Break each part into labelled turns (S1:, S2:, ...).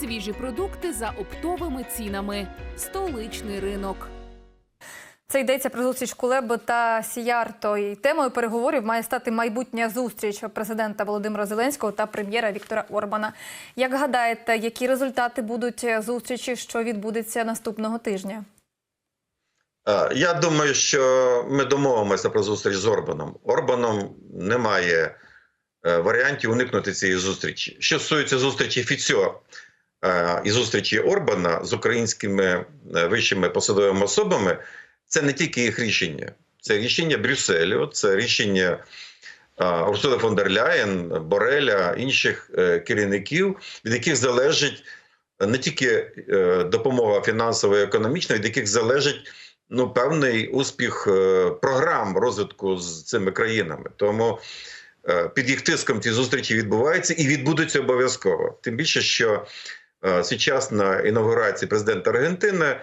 S1: свіжі продукти за оптовими цінами. Столичний ринок.
S2: Це йдеться про зустріч Кулеби та Сіярто. І темою переговорів має стати майбутня зустріч президента Володимира Зеленського та прем'єра Віктора Орбана. Як гадаєте, які результати будуть зустрічі, що відбудеться наступного тижня?
S3: Е, Я думаю, що ми домовимося про зустріч з Орбаном. Орбаном немає е, варіантів уникнути цієї зустрічі. Що стосується зустрічі Фіцьо і зустрічі Орбана з українськими е, вищими посадовими особами, це не тільки їх рішення, це рішення Брюсселю, це рішення е, Урсули фон дер Ляєн, Бореля, інших е, керівників, від яких залежить не тільки е, допомога фінансова і економічна, від яких залежить ну, певний успіх е, програм розвитку з цими країнами. Тому е, під їх тиском ці зустрічі відбуваються і відбудуться обов'язково. Тим більше, що е, зараз на інаугурації президента Аргентини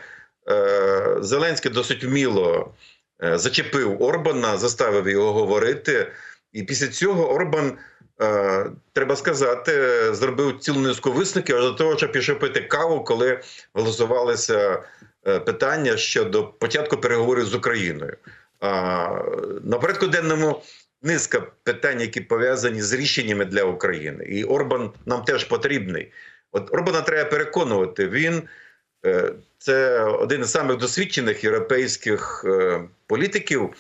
S3: е, Зеленський досить вміло е, зачепив Орбана, заставив його говорити. І після цього Орбан, треба сказати, зробив цілу низку висновків аж до того, що пішов пити каву, коли голосувалися питання щодо початку переговорів з Україною. На порядку денному низка питань, які пов'язані з рішеннями для України. І Орбан нам теж потрібний. От Орбана треба переконувати. Він е, це один із самих досвідчених європейських е, політиків,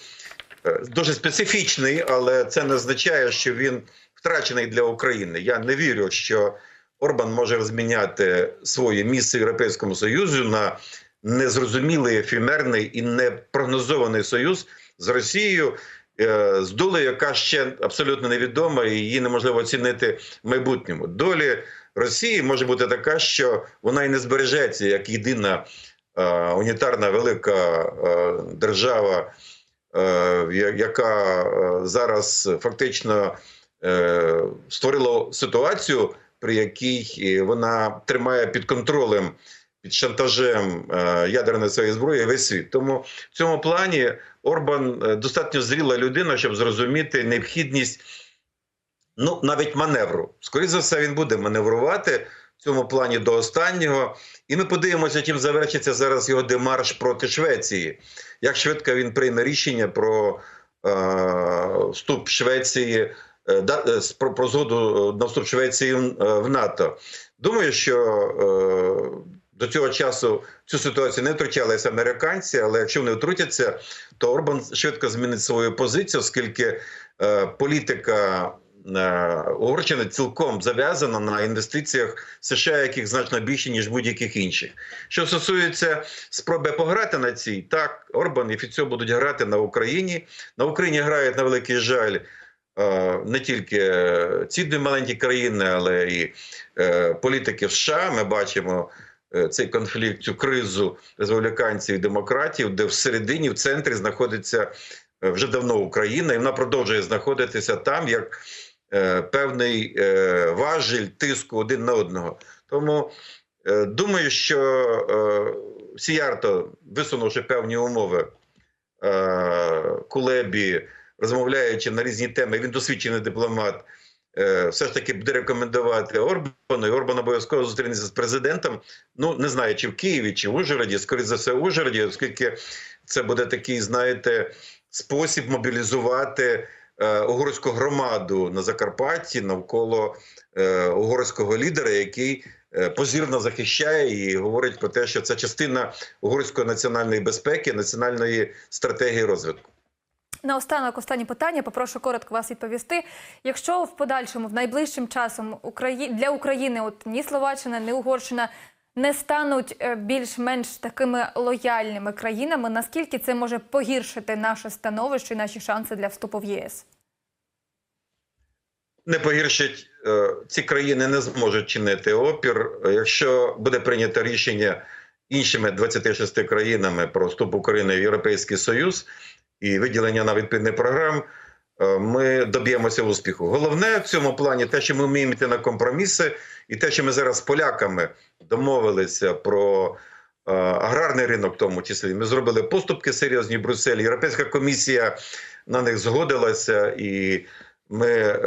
S3: Е, дуже специфічний, але це не означає, що він втрачений для України. Я не вірю, що Орбан може розміняти своє місце в Європейському Союзі на незрозумілий, ефемерний і непрогнозований союз з Росією. Е, З долею, яка ще абсолютно невідома, і її неможливо оцінити в майбутньому. Долі Росії може бути така, що вона і не збережеться як єдина е, унітарна велика е, держава е, яка е, зараз фактично е, створила ситуацію, при якій е, вона тримає під контролем, під шантажем е, ядерної своєї зброї весь світ. Тому в цьому плані Орбан е, достатньо зріла людина, щоб зрозуміти необхідність ну, навіть маневру. Скоріше за все, він буде маневрувати в цьому плані до останнього. І ми подивимося, чим завершиться зараз його демарш проти Швеції. Як швидко він прийме рішення про е, вступ Швеції, е, е, про, про згоду на вступ Швеції в, НАТО. Думаю, що до цього часу цю ситуацію не втручалися американці, але якщо вони втрутяться, то Орбан швидко змінить свою позицію, оскільки е, політика е, Угорщини цілком зав'язана на інвестиціях США, яких значно більше ніж будь-яких інших. Що стосується спроби пограти на цій, так Орбан і Фіцьо будуть грати на Україні. На Україні грають на великий жаль. е, Не тільки ці дві маленькі країни, але і е, політики США. Ми бачимо цей конфлікт, цю кризу республіканців і демократів, де всередині, в центрі знаходиться е, вже давно Україна, і вона продовжує знаходитися там як е, певний е, важіль тиску один на одного. Тому е, думаю, що е, Сіярто, висунувши певні умови е, Кулебі, розмовляючи на різні теми, він досвідчений дипломат. Е, Все ж таки буде рекомендувати Орбану, і Орбан обов'язково зустрінеться з президентом. Ну не знаю, чи в Києві, чи в Ужгороді, скоріше за все, в Ужгороді, оскільки це буде такий, знаєте, спосіб мобілізувати е, угорську громаду на Закарпатті навколо е, угорського лідера, який е, позірно захищає і говорить про те, що це частина угорської національної безпеки, національної стратегії розвитку.
S2: Наостанок, останнє питання. Попрошу коротко вас відповісти. Якщо в подальшому, в найближчим часом для України, от ні Словаччина, ні Угорщина не стануть е, більш-менш такими лояльними країнами, наскільки це може погіршити наше становище і наші шанси для вступу в ЄС?
S3: не погіршить е, ці країни не зможуть чинити опір. Якщо буде прийнято рішення іншими 26 країнами про вступ України в Європейський Союз і виділення на відповідний програм, е, ми доб'ємося успіху. Головне в цьому плані те, що ми вміємо йти на компроміси, і те, що ми зараз з поляками домовилися про. е, Аграрний ринок, в тому числі, ми зробили поступки серйозні в Брюсселі. Європейська комісія на них згодилася, і Ми е,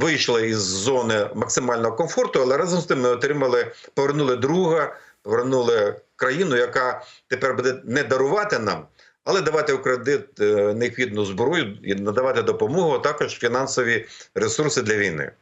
S3: вийшли із зони максимального комфорту, але разом з тим ми отримали, повернули друга, повернули країну, яка тепер буде не дарувати нам, але давати у кредит е, необхідну зброю і надавати допомогу, а також фінансові ресурси для війни.